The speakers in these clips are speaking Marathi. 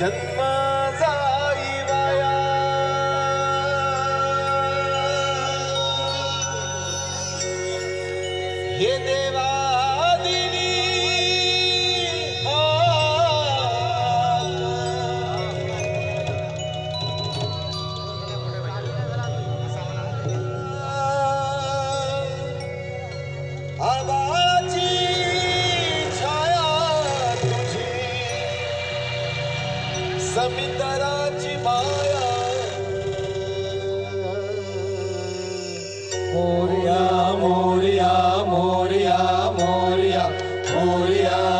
ಜನ್ಮ Moria, Moria.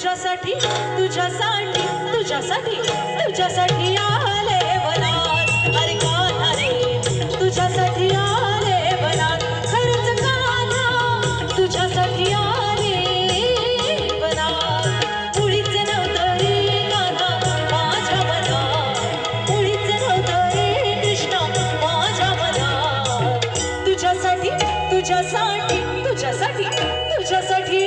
तुझ्यासाठी तुझ्यासाठी तुझ्यासाठी तुझ्यासाठी आले अरे तुझ्यासाठी आले खरंच तुझ्यासाठी रे माझ्या तुझ्यासाठी तुझ्यासाठी तुझ्यासाठी तुझ्यासाठी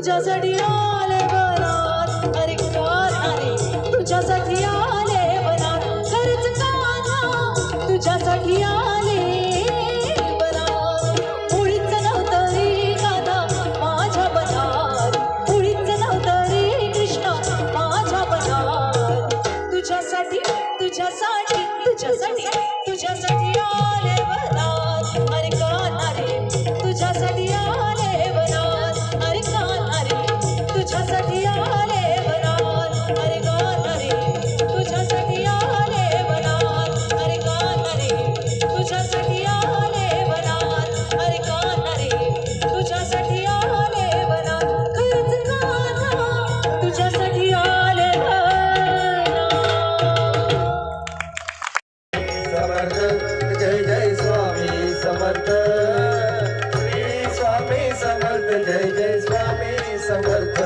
तुझ्यासाठी आले बनात अरे कान अरे तुझ्यासाठी आले बनात खरंच काना तुझ्यासाठी आले बनात मुळीच नव्हतं माझ्या नव्हतं कृष्णा माझ्या तुझ्यासाठी तुझ्यासाठी आले समर्थ. जय जय स्वामी समर्थ. स्वामी समर्थ जय जय स्वामी समर्थ.